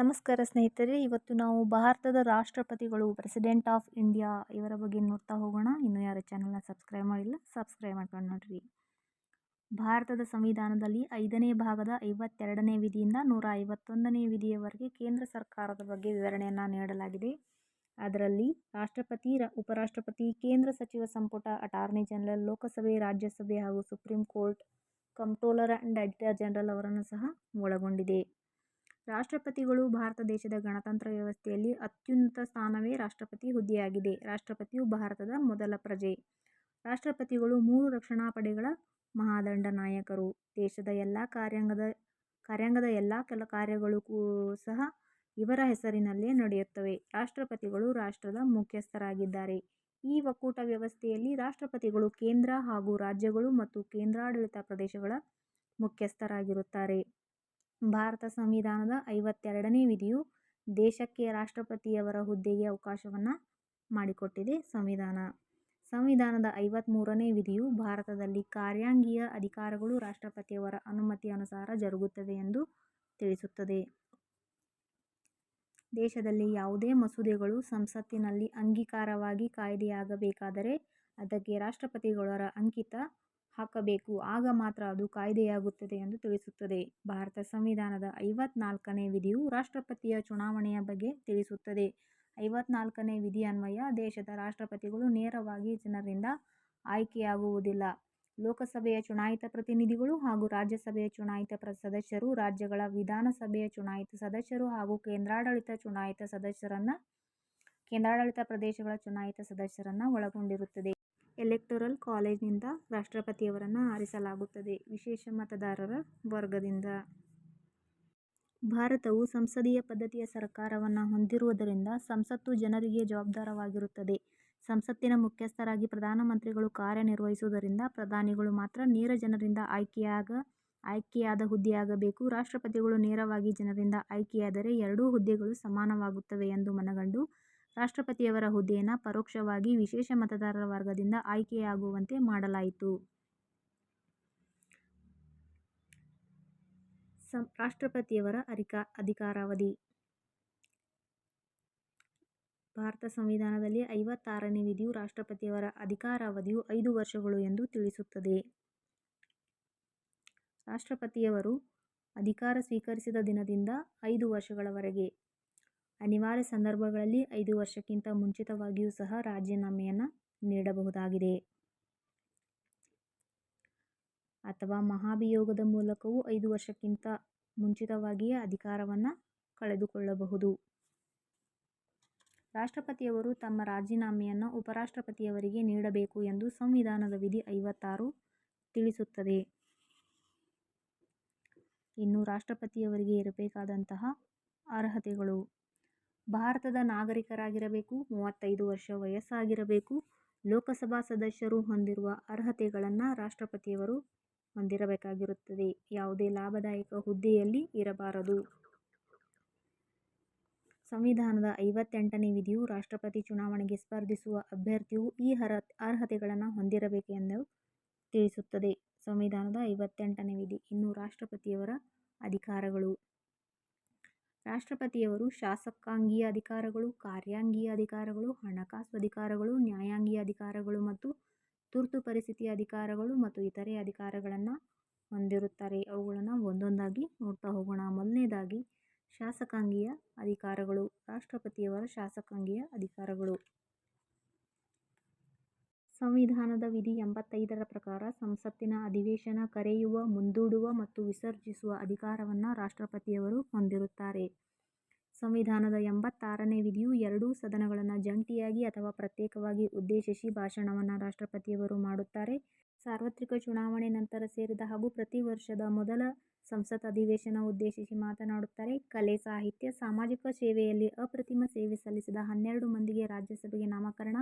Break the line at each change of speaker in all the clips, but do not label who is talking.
ನಮಸ್ಕಾರ ಸ್ನೇಹಿತರೆ, ಇವತ್ತು ನಾವು ಭಾರತದ ರಾಷ್ಟ್ರಪತಿಗಳು ಪ್ರೆಸಿಡೆಂಟ್ ಆಫ್ ಇಂಡಿಯಾ ಇವರ ಬಗ್ಗೆ ನೋಡ್ತಾ ಹೋಗೋಣ. ಇನ್ನು ಯಾರು ಚಾನಲ್ನ ಸಬ್ಸ್ಕ್ರೈಬ್ ಮಾಡಿಲ್ಲ ಸಬ್ಸ್ಕ್ರೈಬ್ ಮಾಡ್ಕೊಂಡು ನೋಡ್ರಿ. ಭಾರತದ ಸಂವಿಧಾನದಲ್ಲಿ ಐದನೇ ಭಾಗದ ಐವತ್ತೆರಡನೇ ವಿಧಿಯಿಂದ ನೂರ ಐವತ್ತೊಂದನೇ ವಿಧಿಯವರೆಗೆ ಕೇಂದ್ರ ಸರ್ಕಾರದ ಬಗ್ಗೆ ವಿವರಣೆಯನ್ನು ನೀಡಲಾಗಿದೆ. ಅದರಲ್ಲಿ ರಾಷ್ಟ್ರಪತಿ ಉಪರಾಷ್ಟ್ರಪತಿ, ಕೇಂದ್ರ ಸಚಿವ ಸಂಪುಟ ಅಟಾರ್ನಿ ಜನರಲ್ ಲೋಕಸಭೆ, ರಾಜ್ಯಸಭೆ ಹಾಗೂ supreme court comptroller and auditor general ಅವರನ್ನು ಸಹ ಒಳಗೊಂಡಿದೆ. ರಾಷ್ಟ್ರಪತಿಗಳು ಭಾರತ ದೇಶದ ಗಣತಂತ್ರ ವ್ಯವಸ್ಥೆಯಲ್ಲಿ ಅತ್ಯುನ್ನತ ಸ್ಥಾನವೇ ರಾಷ್ಟ್ರಪತಿ ಹುದ್ದೆಯಾಗಿದೆ. ರಾಷ್ಟ್ರಪತಿಯು ಭಾರತದ ಮೊದಲ ಪ್ರಜೆ. ರಾಷ್ಟ್ರಪತಿಗಳು ಮೂರು ರಕ್ಷಣಾ ಪಡೆಗಳ ಮಹಾದಂಡ ನಾಯಕರು. ದೇಶದ ಎಲ್ಲ ಕಾರ್ಯಾಂಗದ ಕಾರ್ಯಾಂಗದ ಎಲ್ಲ ಕೆಲ ಕಾರ್ಯಗಳು ಸಹ ಇವರ ಹೆಸರಿನಲ್ಲೇ ನಡೆಯುತ್ತವೆ. ರಾಷ್ಟ್ರಪತಿಗಳು ರಾಷ್ಟ್ರದ ಮುಖ್ಯಸ್ಥರಾಗಿದ್ದಾರೆ. ಈ ಒಕ್ಕೂಟ ವ್ಯವಸ್ಥೆಯಲ್ಲಿ ರಾಷ್ಟ್ರಪತಿಗಳು ಕೇಂದ್ರ ಹಾಗೂ ರಾಜ್ಯಗಳು ಮತ್ತು ಕೇಂದ್ರಾಡಳಿತ ಪ್ರದೇಶಗಳ ಮುಖ್ಯಸ್ಥರಾಗಿರುತ್ತಾರೆ. ಭಾರತ ಸಂವಿಧಾನದ ಐವತ್ತೆರಡನೇ ವಿಧಿಯು ದೇಶಕ್ಕೆ ರಾಷ್ಟ್ರಪತಿಯವರ ಹುದ್ದೆಗೆ ಅವಕಾಶವನ್ನು ಮಾಡಿಕೊಟ್ಟಿದೆ ಸಂವಿಧಾನ. ಸಂವಿಧಾನದ ಐವತ್ತ್ಮೂರನೇ ವಿಧಿಯು ಭಾರತದಲ್ಲಿ ಕಾರ್ಯಾಂಗೀಯ ಅಧಿಕಾರಗಳು ರಾಷ್ಟ್ರಪತಿಯವರ ಅನುಮತಿ ಅನುಸಾರ ಜರುಗುತ್ತವೆ ಎಂದು ತಿಳಿಸುತ್ತದೆ. ದೇಶದಲ್ಲಿ ಯಾವುದೇ ಮಸೂದೆಗಳು ಸಂಸತ್ತಿನಲ್ಲಿ ಅಂಗೀಕಾರವಾಗಿ ಕಾಯ್ದೆಯಾಗಬೇಕಾದರೆ ಅದಕ್ಕೆ ರಾಷ್ಟ್ರಪತಿಗಳರ ಅಂಕಿತ ಹಾಕಬೇಕು. ಆಗ ಮಾತ್ರ ಅದು ಕಾಯ್ದೆಯಾಗುತ್ತದೆ ಎಂದು ತಿಳಿಸುತ್ತದೆ. ಭಾರತ ಸಂವಿಧಾನದ ಐವತ್ನಾಲ್ಕನೇ ವಿಧಿಯು ರಾಷ್ಟ್ರಪತಿಯ ಚುನಾವಣೆಯ ಬಗ್ಗೆ ತಿಳಿಸುತ್ತದೆ. ಐವತ್ನಾಲ್ಕನೇ ವಿಧಿ ಅನ್ವಯ ದೇಶದ ರಾಷ್ಟ್ರಪತಿಗಳು ನೇರವಾಗಿ ಜನರಿಂದ ಆಯ್ಕೆಯಾಗುವುದಿಲ್ಲ. ಲೋಕಸಭೆಯ ಚುನಾಯಿತ ಪ್ರತಿನಿಧಿಗಳು ಹಾಗೂ ರಾಜ್ಯಸಭೆಯ ಚುನಾಯಿತ ಪ್ರ ಸದಸ್ಯರು ರಾಜ್ಯಗಳ ವಿಧಾನಸಭೆಯ ಚುನಾಯಿತ ಸದಸ್ಯರು ಹಾಗೂ ಕೇಂದ್ರಾಡಳಿತ ಚುನಾಯಿತ ಸದಸ್ಯರನ್ನು ಕೇಂದ್ರಾಡಳಿತ ಪ್ರದೇಶಗಳ ಚುನಾಯಿತ ಸದಸ್ಯರನ್ನು ಒಳಗೊಂಡಿರುತ್ತದೆ. ಎಲೆಕ್ಟೋರಲ್ ಕಾಲೇಜಿನಿಂದ ರಾಷ್ಟ್ರಪತಿಯವರನ್ನು ಆರಿಸಲಾಗುತ್ತದೆ. ವಿಶೇಷ ಮತದಾರರ ವರ್ಗದಿಂದ. ಭಾರತವು ಸಂಸದೀಯ ಪದ್ಧತಿಯ ಸರ್ಕಾರವನ್ನು ಹೊಂದಿರುವುದರಿಂದ ಸಂಸತ್ತು ಜನರಿಗೆ ಜವಾಬ್ದಾರವಾಗಿರುತ್ತದೆ. ಸಂಸತ್ತಿನ ಮುಖ್ಯಸ್ಥರಾಗಿ ಪ್ರಧಾನಮಂತ್ರಿಗಳು ಕಾರ್ಯನಿರ್ವಹಿಸುವುದರಿಂದ ಪ್ರಧಾನಿಗಳು ಮಾತ್ರ ನೇರ ಜನರಿಂದ ಆಯ್ಕೆಯಾಗ, ಆಯ್ಕೆಯಾದ ಹುದ್ದೆಯಾಗಬೇಕು. ರಾಷ್ಟ್ರಪತಿಗಳು ನೇರವಾಗಿ ಜನರಿಂದ ಆಯ್ಕೆಯಾದರೆ ಎರಡೂ ಹುದ್ದೆಗಳು ಸಮಾನವಾಗುತ್ತವೆ ಎಂದು ಮನಗಂಡು ರಾಷ್ಟ್ರಪತಿಯವರ ಹುದ್ದೆಯನ್ನ ಪರೋಕ್ಷವಾಗಿ ವಿಶೇಷ ಮತದಾರರ ವರ್ಗದಿಂದ ಆಯ್ಕೆಯಾಗುವಂತೆ ಮಾಡಲಾಯಿತು. ರಾಷ್ಟ್ರಪತಿಯವರ ಅಧಿಕಾ ಅಧಿಕಾರಾವಧಿ. ಭಾರತ ಸಂವಿಧಾನದಲ್ಲಿ ಐವತ್ತಾರನೇ ವಿಧಿಯು ರಾಷ್ಟ್ರಪತಿಯವರ ಅಧಿಕಾರಾವಧಿಯು ಐದು ವರ್ಷಗಳು ಎಂದು ತಿಳಿಸುತ್ತದೆ. ರಾಷ್ಟ್ರಪತಿಯವರು ಅಧಿಕಾರ ಸ್ವೀಕರಿಸಿದ ದಿನದಿಂದ ಐದು ವರ್ಷಗಳವರೆಗೆ ಅನಿವಾರ್ಯ ಸಂದರ್ಭಗಳಲ್ಲಿ ಐದು ವರ್ಷಕ್ಕಿಂತ ಮುಂಚಿತವಾಗಿಯೂ ಸಹ ರಾಜೀನಾಮೆಯನ್ನು ನೀಡಬಹುದಾಗಿದೆ. ಅಥವಾ ಮಹಾಭಿಯೋಗದ ಮೂಲಕವೂ ಐದು ವರ್ಷಕ್ಕಿಂತ ಮುಂಚಿತವಾಗಿಯೇ ಅಧಿಕಾರವನ್ನು ಕಳೆದುಕೊಳ್ಳಬಹುದು. ರಾಷ್ಟ್ರಪತಿಯವರು ತಮ್ಮ ರಾಜೀನಾಮೆಯನ್ನು ಉಪರಾಷ್ಟ್ರಪತಿಯವರಿಗೆ ನೀಡಬೇಕು ಎಂದು ಸಂವಿಧಾನದ ವಿಧಿ ಐವತ್ತಾರು ತಿಳಿಸುತ್ತದೆ. ಇನ್ನು ರಾಷ್ಟ್ರಪತಿಯವರಿಗೆ ಇರಬೇಕಾದಂತಹ ಅರ್ಹತೆಗಳು ಭಾರತದ ನಾಗರಿಕರಾಗಿರಬೇಕು, ಮೂವತ್ತೈದು ವರ್ಷ ವಯಸ್ಸಾಗಿರಬೇಕು, ಲೋಕಸಭಾ ಸದಸ್ಯರು ಹೊಂದಿರುವ ಅರ್ಹತೆಗಳನ್ನು ರಾಷ್ಟ್ರಪತಿಯವರು ಹೊಂದಿರಬೇಕಾಗಿರುತ್ತದೆ. ಯಾವುದೇ ಲಾಭದಾಯಕ ಹುದ್ದೆಯಲ್ಲಿ ಇರಬಾರದು. ಸಂವಿಧಾನದ ಐವತ್ತೆಂಟನೇ ವಿಧಿಯು ರಾಷ್ಟ್ರಪತಿ ಚುನಾವಣೆಗೆ ಸ್ಪರ್ಧಿಸುವ ಅಭ್ಯರ್ಥಿಯು ಈ ಅರ್ಹ, ಅರ್ಹತೆಗಳನ್ನು ಹೊಂದಿರಬೇಕೆಂದು ತಿಳಿಸುತ್ತದೆ. ಸಂವಿಧಾನದ ಐವತ್ತೆಂಟನೇ ವಿಧಿ. ಇನ್ನು ರಾಷ್ಟ್ರಪತಿಯವರ ಅಧಿಕಾರಗಳು. ರಾಷ್ಟ್ರಪತಿಯವರು ಶಾಸಕಾಂಗೀಯ ಅಧಿಕಾರಗಳು, ಕಾರ್ಯಾಂಗೀಯ ಅಧಿಕಾರಗಳು, ಹಣಕಾಸು ಅಧಿಕಾರಗಳು, ನ್ಯಾಯಾಂಗೀಯ ಅಧಿಕಾರಗಳು ಮತ್ತು ತುರ್ತು ಪರಿಸ್ಥಿತಿಯ ಅಧಿಕಾರಗಳು ಮತ್ತು ಇತರೆ ಅಧಿಕಾರಗಳನ್ನು ಹೊಂದಿರುತ್ತಾರೆ. ಅವುಗಳನ್ನು ಒಂದೊಂದಾಗಿ ನೋಡ್ತಾ ಹೋಗೋಣ. ಮೊದಲನೇದಾಗಿ, ಶಾಸಕಾಂಗೀಯ ಅಧಿಕಾರಗಳು. ರಾಷ್ಟ್ರಪತಿಯವರ ಶಾಸಕಾಂಗೀಯ ಅಧಿಕಾರಗಳು. ಸಂವಿಧಾನದ ವಿಧಿ ಎಂಬತ್ತೈದರ ಪ್ರಕಾರ ಸಂಸತ್ತಿನ ಅಧಿವೇಶನ ಕರೆಯುವ, ಮುಂದೂಡುವ ಮತ್ತು ವಿಸರ್ಜಿಸುವ ಅಧಿಕಾರವನ್ನು ರಾಷ್ಟ್ರಪತಿಯವರು ಹೊಂದಿರುತ್ತಾರೆ. ಸಂವಿಧಾನದ ಎಂಬತ್ತಾರನೇ ವಿಧಿಯು ಎರಡೂ ಸದನಗಳನ್ನು ಜಂಟಿಯಾಗಿ ಅಥವಾ ಪ್ರತ್ಯೇಕವಾಗಿ ಉದ್ದೇಶಿಸಿ ಭಾಷಣವನ್ನು ರಾಷ್ಟ್ರಪತಿಯವರು ಮಾಡುತ್ತಾರೆ. ಸಾರ್ವತ್ರಿಕ ಚುನಾವಣೆ ನಂತರ ಸೇರಿದ ಹಾಗೂ ಪ್ರತಿ ವರ್ಷದ ಮೊದಲ ಸಂಸತ್ ಅಧಿವೇಶನ ಉದ್ದೇಶಿಸಿ ಮಾತನಾಡುತ್ತಾರೆ. ಕಲೆ, ಸಾಹಿತ್ಯ, ಸಾಮಾಜಿಕ ಸೇವೆಯಲ್ಲಿ ಅಪ್ರತಿಮ ಸೇವೆ ಸಲ್ಲಿಸಿದ ಹನ್ನೆರಡು ಮಂದಿಗೆ ರಾಜ್ಯಸಭೆಗೆ ನಾಮಕರಣ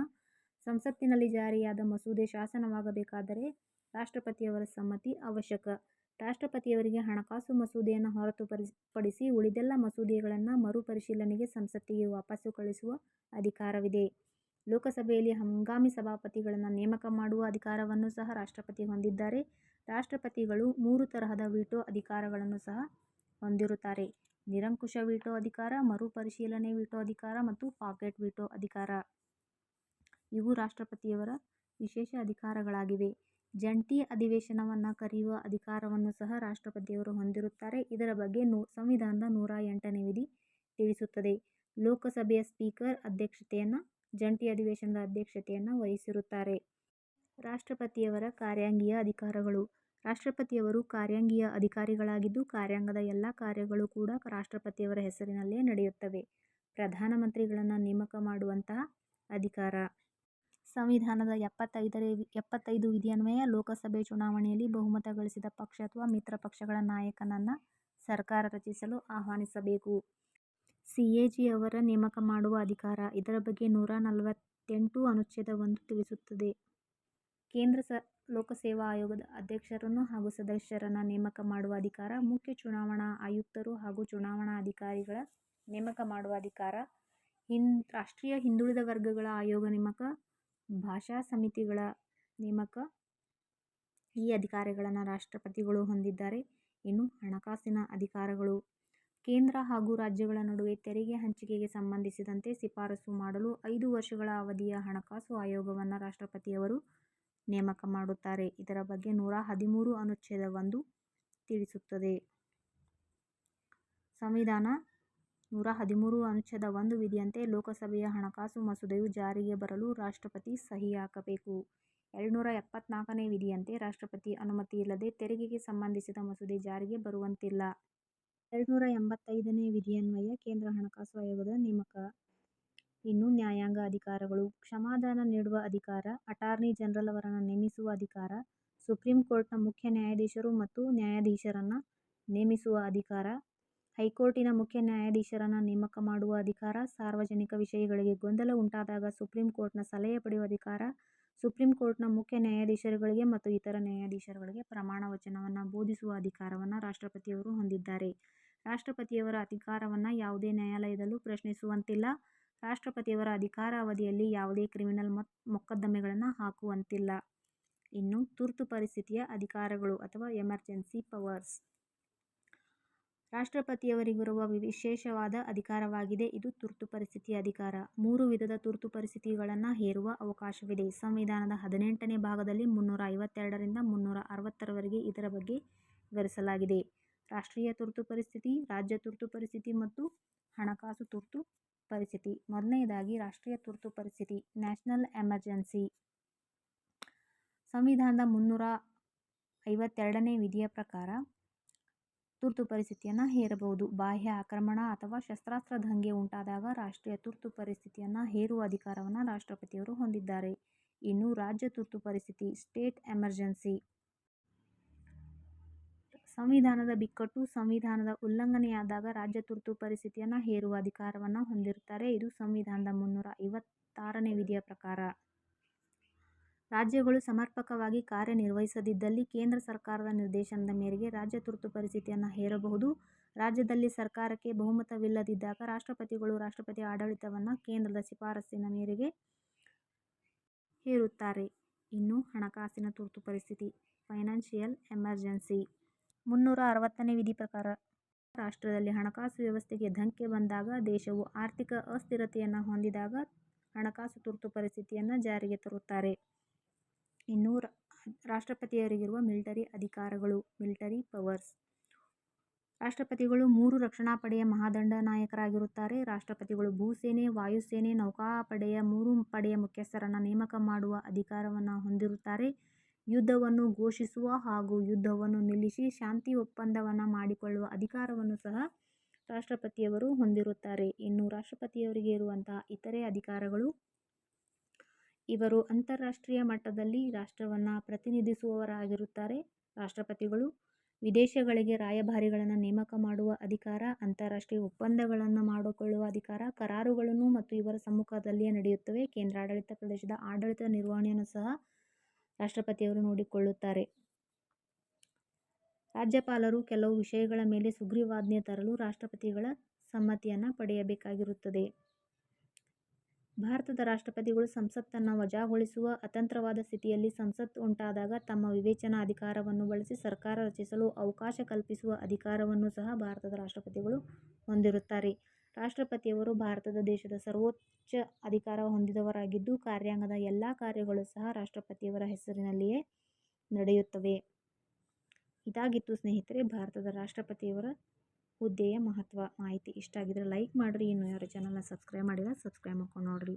ಸಂಸತ್ತಿನಲ್ಲಿ ಜಾರಿಯಾದ ಮಸೂದೆ ಶಾಸನವಾಗಬೇಕಾದರೆ ರಾಷ್ಟ್ರಪತಿಯವರ ಸಮ್ಮತಿ ಅವಶ್ಯಕ. ರಾಷ್ಟ್ರಪತಿಯವರಿಗೆ ಹಣಕಾಸು ಮಸೂದೆಯನ್ನು ಹೊರತುಪಡಿಸಿ ಉಳಿದೆಲ್ಲ ಮಸೂದೆಗಳನ್ನು ಮರುಪರಿಶೀಲನೆಗೆ ಸಂಸತ್ತಿಗೆ ವಾಪಸ್ಸು ಕಳುಹಿಸುವ ಅಧಿಕಾರವಿದೆ. ಲೋಕಸಭೆಯಲ್ಲಿ ಹಂಗಾಮಿ ಸಭಾಪತಿಗಳನ್ನು ನೇಮಕ ಮಾಡುವ ಅಧಿಕಾರವನ್ನು ಸಹ ರಾಷ್ಟ್ರಪತಿ ಹೊಂದಿದ್ದಾರೆ. ರಾಷ್ಟ್ರಪತಿಗಳು ಮೂರು ತರಹದ ವೀಟೋ ಅಧಿಕಾರಗಳನ್ನು ಸಹ ಹೊಂದಿರುತ್ತಾರೆ. ನಿರಂಕುಶ ವೀಟೋ ಅಧಿಕಾರ, ಮರುಪರಿಶೀಲನೆ ವೀಟೋ ಅಧಿಕಾರ ಮತ್ತು ಪಾಕೆಟ್ ವೀಟೋ ಅಧಿಕಾರ. ಇವು ರಾಷ್ಟ್ರಪತಿಯವರ ವಿಶೇಷ ಅಧಿಕಾರಗಳಾಗಿವೆ. ಜಂಟಿ ಅಧಿವೇಶನವನ್ನ ಕರೆಯುವ ಅಧಿಕಾರವನ್ನು ಸಹ ರಾಷ್ಟ್ರಪತಿಯವರು ಹೊಂದಿರುತ್ತಾರೆ. ಇದರ ಬಗ್ಗೆ ಸಂವಿಧಾನದ ನೂರ ಎಂಟನೇ ವಿಧಿ ತಿಳಿಸುತ್ತದೆ. ಲೋಕಸಭೆಯ ಸ್ಪೀಕರ್ ಅಧ್ಯಕ್ಷತೆಯನ್ನು ಜಂಟಿ ಅಧಿವೇಶನದ ಅಧ್ಯಕ್ಷತೆಯನ್ನು ವಹಿಸಿರುತ್ತಾರೆ. ರಾಷ್ಟ್ರಪತಿಯವರ ಕಾರ್ಯಾಂಗೀಯ ಅಧಿಕಾರಗಳು ರಾಷ್ಟ್ರಪತಿಯವರು ಕಾರ್ಯಾಂಗೀಯ ಅಧಿಕಾರಿಗಳಾಗಿದ್ದು, ಕಾರ್ಯಾಂಗದ ಎಲ್ಲಾ ಕಾರ್ಯಗಳು ಕೂಡ ರಾಷ್ಟ್ರಪತಿಯವರ ಹೆಸರಿನಲ್ಲೇ ನಡೆಯುತ್ತವೆ. ಪ್ರಧಾನಮಂತ್ರಿಗಳನ್ನ ನೇಮಕ ಮಾಡುವಂತಹ ಅಧಿಕಾರ. ಸಂವಿಧಾನದ ಎಪ್ಪತ್ತೈದು ವಿಧಿಯನ್ವಯ ಲೋಕಸಭೆ ಚುನಾವಣೆಯಲ್ಲಿ ಬಹುಮತ ಗಳಿಸಿದ ಪಕ್ಷ ಅಥವಾ ಮಿತ್ರ ಪಕ್ಷಗಳ ನಾಯಕನನ್ನು ಸರ್ಕಾರ ರಚಿಸಲು ಆಹ್ವಾನಿಸಬೇಕು. ಸಿಎಜಿ ಅವರ ನೇಮಕ ಮಾಡುವ ಅಧಿಕಾರ. ಇದರ ಬಗ್ಗೆ ನೂರ ನಲವತ್ತೆಂಟು ಅನುಚ್ಛೇದ ಒಂದು ತಿಳಿಸುತ್ತದೆ. ಕೇಂದ್ರ ಲೋಕಸೇವಾ ಆಯೋಗದ ಅಧ್ಯಕ್ಷರನ್ನು ಹಾಗೂ ಸದಸ್ಯರನ್ನು ನೇಮಕ ಮಾಡುವ ಅಧಿಕಾರ. ಮುಖ್ಯ ಚುನಾವಣಾ ಆಯುಕ್ತರು ಹಾಗೂ ಚುನಾವಣಾ ಅಧಿಕಾರಿಗಳ ನೇಮಕ ಮಾಡುವ ಅಧಿಕಾರ. ರಾಷ್ಟ್ರೀಯ ಹಿಂದುಳಿದ ವರ್ಗಗಳ ಆಯೋಗ ನೇಮಕ. ಭಾಷಾ ಸಮಿತಿಗಳ ನೇಮಕ. ಈ ಅಧಿಕಾರಗಳನ್ನು ರಾಷ್ಟ್ರಪತಿಗಳು ಹೊಂದಿದ್ದಾರೆ. ಇನ್ನು ಹಣಕಾಸಿನ ಅಧಿಕಾರಗಳು. ಕೇಂದ್ರ ಹಾಗೂ ರಾಜ್ಯಗಳ ನಡುವೆ ತೆರಿಗೆ ಹಂಚಿಕೆಗೆ ಸಂಬಂಧಿಸಿದಂತೆ ಶಿಫಾರಸು ಮಾಡಲು ಐದು ವರ್ಷಗಳ ಅವಧಿಯ ಹಣಕಾಸು ಆಯೋಗವನ್ನು ರಾಷ್ಟ್ರಪತಿಯವರು ನೇಮಕ ಮಾಡುತ್ತಾರೆ. ಇದರ ಬಗ್ಗೆ ನೂರ ಹದಿಮೂರು ಅನುಚ್ಛೇದ ಒಂದು ತಿಳಿಸುತ್ತದೆ. ಸಂವಿಧಾನ ನೂರ ಹದಿಮೂರು ಅನುಚ್ಛೇದ ಒಂದು ವಿಧಿಯಂತೆ ಲೋಕಸಭೆಯ ಹಣಕಾಸು ಮಸೂದೆಯು ಜಾರಿಗೆ ಬರಲು ರಾಷ್ಟ್ರಪತಿ ಸಹಿ ಹಾಕಬೇಕು. ಎರಡ್ನೂರ ಎಪ್ಪತ್ನಾಲ್ಕನೇ ವಿಧಿಯಂತೆ ರಾಷ್ಟ್ರಪತಿ ಅನುಮತಿ ಇಲ್ಲದೆ ತೆರಿಗೆಗೆ ಸಂಬಂಧಿಸಿದ ಮಸೂದೆ ಜಾರಿಗೆ ಬರುವಂತಿಲ್ಲ. ಎರಡ್ನೂರ ಎಂಬತ್ತೈದನೇ ವಿಧಿಯನ್ವಯ ಕೇಂದ್ರ ಹಣಕಾಸು ಆಯೋಗದ ನೇಮಕ. ಇನ್ನು ನ್ಯಾಯಾಂಗ ಅಧಿಕಾರಗಳು. ಕ್ಷಮಾದಾನ ನೀಡುವ ಅಧಿಕಾರ. ಅಟಾರ್ನಿ ಜನರಲ್ ಅವರನ್ನು ನೇಮಿಸುವ ಅಧಿಕಾರ. ಸುಪ್ರೀಂ ಕೋರ್ಟ್ನ ಮುಖ್ಯ ನ್ಯಾಯಾಧೀಶರು ಮತ್ತು ನ್ಯಾಯಾಧೀಶರನ್ನು ನೇಮಿಸುವ ಅಧಿಕಾರ. ಹೈಕೋರ್ಟಿನ ಮುಖ್ಯ ನ್ಯಾಯಾಧೀಶರನ್ನ ನೇಮಕ ಮಾಡುವ ಅಧಿಕಾರ. ಸಾರ್ವಜನಿಕ ವಿಷಯಗಳಿಗೆ ಗೊಂದಲ ಉಂಟಾದಾಗ ಸುಪ್ರೀಂ ಕೋರ್ಟ್ನ ಸಲಹೆ ಪಡೆಯುವ ಅಧಿಕಾರ. ಸುಪ್ರೀಂ ಕೋರ್ಟ್ನ ಮುಖ್ಯ ನ್ಯಾಯಾಧೀಶರುಗಳಿಗೆ ಮತ್ತು ಇತರ ನ್ಯಾಯಾಧೀಶರುಗಳಿಗೆ ಪ್ರಮಾಣ ವಚನವನ್ನು ಬೋಧಿಸುವ ಅಧಿಕಾರವನ್ನು ರಾಷ್ಟ್ರಪತಿಯವರು ಹೊಂದಿದ್ದಾರೆ. ರಾಷ್ಟ್ರಪತಿಯವರ ಅಧಿಕಾರವನ್ನ ಯಾವುದೇ ನ್ಯಾಯಾಲಯದಲ್ಲೂ ಪ್ರಶ್ನಿಸುವಂತಿಲ್ಲ. ರಾಷ್ಟ್ರಪತಿಯವರ ಅಧಿಕಾರ ಅವಧಿಯಲ್ಲಿ ಯಾವುದೇ ಕ್ರಿಮಿನಲ್ ಮೊಕದ್ದಮೆಗಳನ್ನು ಹಾಕುವಂತಿಲ್ಲ. ಇನ್ನು ತುರ್ತು ಪರಿಸ್ಥಿತಿಯ ಅಧಿಕಾರಗಳು ಅಥವಾ ಎಮರ್ಜೆನ್ಸಿ ಪವರ್ಸ್. ರಾಷ್ಟ್ರಪತಿಯವರಿಗಿರುವ ವಿಶೇಷವಾದ ಅಧಿಕಾರವಾಗಿದೆ ಇದು ತುರ್ತು ಪರಿಸ್ಥಿತಿ ಅಧಿಕಾರ. ಮೂರು ವಿಧದ ತುರ್ತು ಪರಿಸ್ಥಿತಿಗಳನ್ನು ಹೇರುವ ಅವಕಾಶವಿದೆ. ಸಂವಿಧಾನದ ಹದಿನೆಂಟನೇ ಭಾಗದಲ್ಲಿ ಮುನ್ನೂರ ಐವತ್ತೆರಡರಿಂದ ಮುನ್ನೂರ ಅರವತ್ತರವರೆಗೆ ಇದರ ಬಗ್ಗೆ ವಿವರಿಸಲಾಗಿದೆ. ರಾಷ್ಟ್ರೀಯ ತುರ್ತು ಪರಿಸ್ಥಿತಿ, ರಾಜ್ಯ ತುರ್ತು ಪರಿಸ್ಥಿತಿ ಮತ್ತು ಹಣಕಾಸು ತುರ್ತು ಪರಿಸ್ಥಿತಿ. ಮೊದಲನೆಯದಾಗಿ ರಾಷ್ಟ್ರೀಯ ತುರ್ತು ಪರಿಸ್ಥಿತಿ ನ್ಯಾಷನಲ್ ಎಮರ್ಜೆನ್ಸಿ. ಸಂವಿಧಾನದ ಮುನ್ನೂರ ಐವತ್ತೆರಡನೇ ವಿಧಿಯ ಪ್ರಕಾರ ತುರ್ತು ಪರಿಸ್ಥಿತಿಯನ್ನು ಹೇರಬಹುದು. ಬಾಹ್ಯ ಆಕ್ರಮಣ ಅಥವಾ ಶಸ್ತ್ರಾಸ್ತ್ರ ದಂಗೆ ಉಂಟಾದಾಗ ರಾಷ್ಟ್ರೀಯ ತುರ್ತು ಪರಿಸ್ಥಿತಿಯನ್ನು ಹೇರುವ ಅಧಿಕಾರವನ್ನು ರಾಷ್ಟ್ರಪತಿಯವರು ಹೊಂದಿದ್ದಾರೆ. ಇನ್ನು ರಾಜ್ಯ ತುರ್ತು ಪರಿಸ್ಥಿತಿ ಸ್ಟೇಟ್ ಎಮರ್ಜೆನ್ಸಿ. ಸಂವಿಧಾನದ ಬಿಕ್ಕಟ್ಟು, ಸಂವಿಧಾನದ ಉಲ್ಲಂಘನೆಯಾದಾಗ ರಾಜ್ಯ ತುರ್ತು ಪರಿಸ್ಥಿತಿಯನ್ನು ಹೇರುವ ಅಧಿಕಾರವನ್ನು ಹೊಂದಿರುತ್ತಾರೆ. ಇದು ಸಂವಿಧಾನದ ಮುನ್ನೂರ ಐವತ್ತಾರನೇ ವಿಧಿಯ ಪ್ರಕಾರ. ರಾಜ್ಯಗಳು ಸಮರ್ಪಕವಾಗಿ ಕಾರ್ಯ ನಿರ್ವಹಿಸದಿದ್ದಲ್ಲಿ ಕೇಂದ್ರ ಸರ್ಕಾರದ ನಿರ್ದೇಶನದ ಮೇರೆಗೆ ರಾಜ್ಯ ತುರ್ತು ಪರಿಸ್ಥಿತಿಯನ್ನು ಹೇರಬಹುದು. ರಾಜ್ಯದಲ್ಲಿ ಸರ್ಕಾರಕ್ಕೆ ಬಹುಮತವಿಲ್ಲದಿದ್ದಾಗ ರಾಷ್ಟ್ರಪತಿಗಳು ರಾಷ್ಟ್ರಪತಿ ಆಡಳಿತವನ್ನು ಕೇಂದ್ರದ ಶಿಫಾರಸ್ಸಿನ ಮೇರೆಗೆ ಹೇರುತ್ತಾರೆ. ಇನ್ನು ಹಣಕಾಸಿನ ತುರ್ತು ಪರಿಸ್ಥಿತಿ ಫೈನಾನ್ಷಿಯಲ್ ಎಮರ್ಜೆನ್ಸಿ. ಮುನ್ನೂರ ಅರವತ್ತನೇ ವಿಧಿ ಪ್ರಕಾರ ರಾಷ್ಟ್ರದಲ್ಲಿ ಹಣಕಾಸು ವ್ಯವಸ್ಥೆಗೆ ಧಕ್ಕೆ ಬಂದಾಗ, ದೇಶವು ಆರ್ಥಿಕ ಅಸ್ಥಿರತೆಯನ್ನು ಹೊಂದಿದಾಗ ಹಣಕಾಸು ತುರ್ತು ಪರಿಸ್ಥಿತಿಯನ್ನು ಜಾರಿಗೆ ತರುತ್ತಾರೆ. ಇನ್ನು ರಾಷ್ಟ್ರಪತಿಯವರಿಗಿರುವ ಮಿಲಿಟರಿ ಅಧಿಕಾರಗಳು ಮಿಲಿಟರಿ ಪವರ್ಸ್. ರಾಷ್ಟ್ರಪತಿಗಳು ಮೂರು ರಕ್ಷಣಾ ಪಡೆಯ ಮಹಾದಂಡ ನಾಯಕರಾಗಿರುತ್ತಾರೆ ರಾಷ್ಟ್ರಪತಿಗಳು ಭೂಸೇನೆ, ವಾಯುಸೇನೆ, ನೌಕಾಪಡೆಯ ಮೂರು ಪಡೆಯ ಮುಖ್ಯಸ್ಥರನ್ನು ನೇಮಕ ಮಾಡುವ ಅಧಿಕಾರವನ್ನು ಹೊಂದಿರುತ್ತಾರೆ. ಯುದ್ಧವನ್ನು ಘೋಷಿಸುವ ಹಾಗೂ ಯುದ್ಧವನ್ನು ನಿಲ್ಲಿಸಿ ಶಾಂತಿ ಒಪ್ಪಂದವನ್ನು ಮಾಡಿಕೊಳ್ಳುವ ಅಧಿಕಾರವನ್ನು ಸಹ ರಾಷ್ಟ್ರಪತಿಯವರು ಹೊಂದಿರುತ್ತಾರೆ. ಇನ್ನು ರಾಷ್ಟ್ರಪತಿಯವರಿಗೆ ಇರುವಂತಹ ಇತರೆ ಅಧಿಕಾರಗಳು. ಇವರು ಅಂತಾರಾಷ್ಟ್ರೀಯ ಮಟ್ಟದಲ್ಲಿ ರಾಷ್ಟ್ರವನ್ನ ಪ್ರತಿನಿಧಿಸುವವರಾಗಿರುತ್ತಾರೆ. ರಾಷ್ಟ್ರಪತಿಗಳು ವಿದೇಶಗಳಿಗೆ ರಾಯಭಾರಿಗಳನ್ನು ನೇಮಕ ಮಾಡುವ ಅಧಿಕಾರ. ಅಂತಾರಾಷ್ಟ್ರೀಯ ಒಪ್ಪಂದಗಳನ್ನು ಮಾಡಿಕೊಳ್ಳುವ ಅಧಿಕಾರ. ಕರಾರುಗಳನ್ನು ಮತ್ತು ಇವರ ಸಮ್ಮುಖದಲ್ಲಿಯೇ ನಡೆಯುತ್ತವೆ. ಕೇಂದ್ರಾಡಳಿತ ಪ್ರದೇಶದ ಆಡಳಿತ ನಿರ್ವಹಣೆಯನ್ನು ಸಹ ರಾಷ್ಟ್ರಪತಿಯವರು ನೋಡಿಕೊಳ್ಳುತ್ತಾರೆ. ರಾಜ್ಯಪಾಲರು ಕೆಲವು ವಿಷಯಗಳ ಮೇಲೆ ಸುಗ್ರೀವಾಜ್ಞೆ ತರಲು ರಾಷ್ಟ್ರಪತಿಗಳ ಸಮ್ಮತಿಯನ್ನು ಪಡೆಯಬೇಕಾಗಿರುತ್ತದೆ. ಭಾರತದ ರಾಷ್ಟ್ರಪತಿಗಳು ಸಂಸತ್ತನ್ನು ವಜಾಗೊಳಿಸುವ ಅತಂತ್ರವಾದ ಸ್ಥಿತಿಯಲ್ಲಿ ಸಂಸತ್ ಉಂಟಾದಾಗ ತಮ್ಮ ವಿವೇಚನಾ ಅಧಿಕಾರವನ್ನು ಬಳಸಿ ಸರ್ಕಾರ ರಚಿಸಲು ಅವಕಾಶ ಕಲ್ಪಿಸುವ ಅಧಿಕಾರವನ್ನು ಸಹ ಭಾರತದ ರಾಷ್ಟ್ರಪತಿಗಳು ಹೊಂದಿರುತ್ತಾರೆ. ರಾಷ್ಟ್ರಪತಿಯವರು ಭಾರತದ ದೇಶದ ಸರ್ವೋಚ್ಚ ಅಧಿಕಾರ ಹೊಂದಿದವರಾಗಿದ್ದು, ಕಾರ್ಯಾಂಗದ ಎಲ್ಲಾ ಕಾರ್ಯಗಳು ಸಹ ರಾಷ್ಟ್ರಪತಿಯವರ ಹೆಸರಿನಲ್ಲಿಯೇ ನಡೆಯುತ್ತವೆ. ಇದಾಗಿತ್ತು ಸ್ನೇಹಿತರೆ ಭಾರತದ ರಾಷ್ಟ್ರಪತಿಯವರ ಹುದ್ದೆಯ ಮಹತ್ವ. ಮಾಹಿತಿ ಇಷ್ಟ ಆಗಿದ್ರೆ ಲೈಕ್ ಮಾಡ್ರಿ. ಇನ್ನು ಯಾರು ಚಾನಲ್ನ ಸಬ್ಸ್ಕ್ರೈಬ್ ಮಾಡಿಲ್ಲ ಸಬ್ಸ್ಕ್ರೈಬ್ ಮಾಡ್ಕೊಂಡು ನೋಡ್ರಿ.